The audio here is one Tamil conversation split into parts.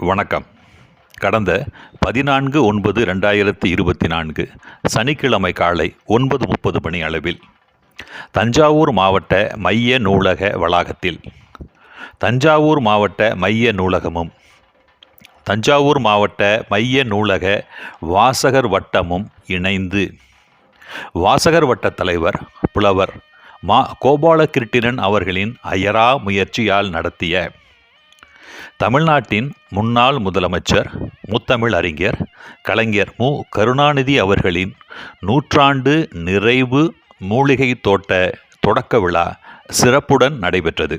வணக்கம். கடந்த பதினான்கு ஒன்பது ரெண்டாயிரத்தி இருபத்தி நான்கு சனிக்கிழமை காலை ஒன்பது முப்பது மணி அளவில் தஞ்சாவூர் மாவட்ட மைய நூலக வளாகத்தில் தஞ்சாவூர் மாவட்ட மைய நூலகமும் தஞ்சாவூர் மாவட்ட மைய நூலக வாசகர் வட்டமும் இணைந்து. வாசகர் வட்ட தலைவர் புலவர் மா கோபாலகிருட்டிணன் அவர்களின் அயரா முயற்சியால் நடத்திய தமிழ்நாட்டின் முன்னாள் முதலமைச்சர் முத்தமிழ் அறிஞர் கலைஞர் மு. கருணாநிதி அவர்களின் நூற்றாண்டு நிறைவு மூலிகை தோட்ட தொடக்க விழா சிறப்புடன் நடைபெற்றது.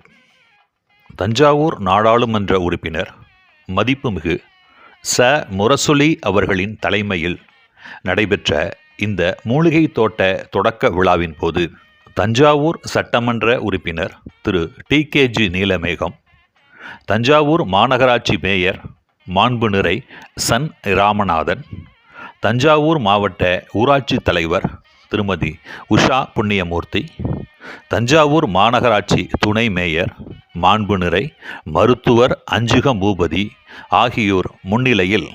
தஞ்சாவூர் நாடாளுமன்ற உறுப்பினர் மதிப்புமிகு. ச. முரசொலி அவர்களின் தலைமையில் நடைபெற்ற இந்த மூலிகை தோட்ட தொடக்க விழாவின் போது தஞ்சாவூர் சட்டமன்ற உறுப்பினர் Thiru. T. K. G. Neelamegam Thanjavur மாநகராட்சி மேயர் மாண்புநிறை சன். ராமநாதன் தஞ்சாவூர் மாவட்ட ஊராட்சி தலைவர் திருமதி உஷா புண்ணியமூர்த்தி தஞ்சாவூர் மாநகராட்சி துணை மேயர் மாண்புநிறை மருத்துவர் அஞ்சுகம் பூபதி ஆகியோர் முன்னிலையில்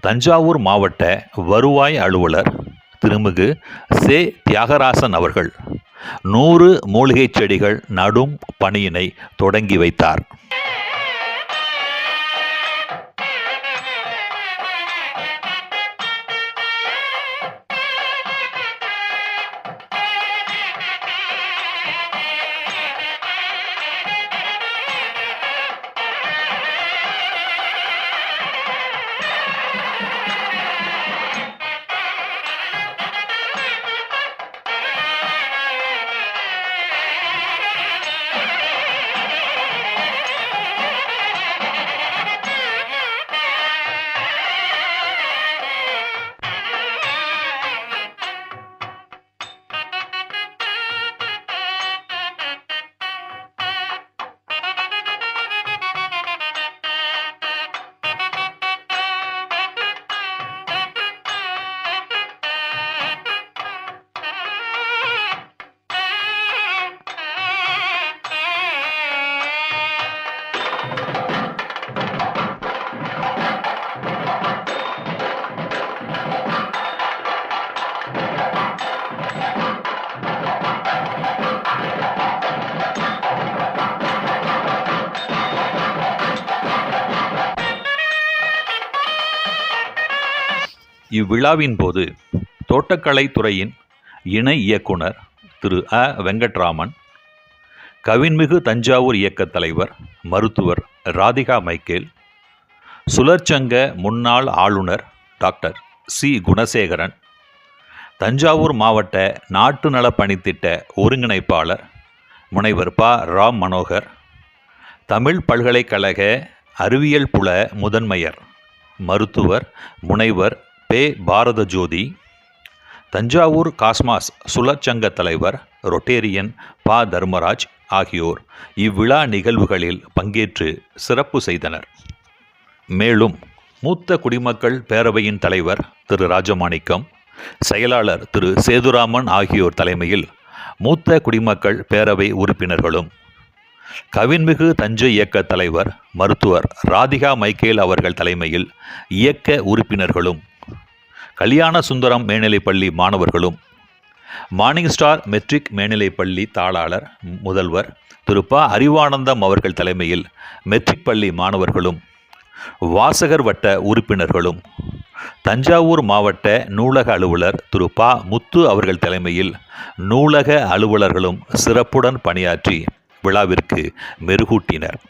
தஞ்சாவூர் மாவட்ட வருவாய் அலுவலர் திருமிகு சே. தியாகராசன் அவர்கள் நூறு மூலிகைச் செடிகள் நடும் பணியினை தொடங்கி வைத்தார். இவ்விழாவின் போது தோட்டக்கலை துறையின் இணை இயக்குனர் திரு அ. வெங்கட்ராமன் கவின்மிகு தஞ்சாவூர் இயக்கத் தலைவர் மருத்துவர் ராதிகா மைக்கேல் சுழற்சங்க முன்னாள் ஆளுநர் டாக்டர் சி. குணசேகரன் தஞ்சாவூர் மாவட்ட நாட்டு நலப் பணித்திட்ட ஒருங்கிணைப்பாளர் முனைவர் ப. ராம் மனோகர் தமிழ் பல்கலைக்கழக அறிவியல் புல முதன்மையர் மருத்துவர் முனைவர் பே பாரத ஜோதி. தஞ்சாவூர் காஸ்மாஸ் சுழற்சங்க தலைவர் ரொட்டேரியன் பா. தர்மராஜ் ஆகியோர் இவ்விழா நிகழ்வுகளில் பங்கேற்று சிறப்பு செய்தனர். மேலும் மூத்த குடிமக்கள் பேரவையின் தலைவர் திரு. ராஜமாணிக்கம் செயலாளர் திரு. சேதுராமன் ஆகியோர் தலைமையில் மூத்த குடிமக்கள் பேரவை உறுப்பினர்களும் கவின்மிகு தஞ்சை இயக்க தலைவர் மருத்துவர் ராதிகா மைக்கேல் அவர்கள் தலைமையில் இயக்க உறுப்பினர்களும் கல்யாண சுந்தரம் மேல்நிலைப்பள்ளி மாணவர்களும். மார்னிங் ஸ்டார் மெட்ரிக் மேல்நிலைப்பள்ளி தாளாளர் முதல்வர் திரு ப அறிவானந்தம் அவர்கள் தலைமையில் மெட்ரிக் பள்ளி மாணவர்களும் வாசகர் வட்ட உறுப்பினர்களும் தஞ்சாவூர் மாவட்ட நூலக அலுவலர் திரு ப முத்து அவர்கள் தலைமையில் நூலக அலுவலர்களும் சிறப்புடன் பணியாற்றி விழாவிற்கு மெருகூட்டினர்.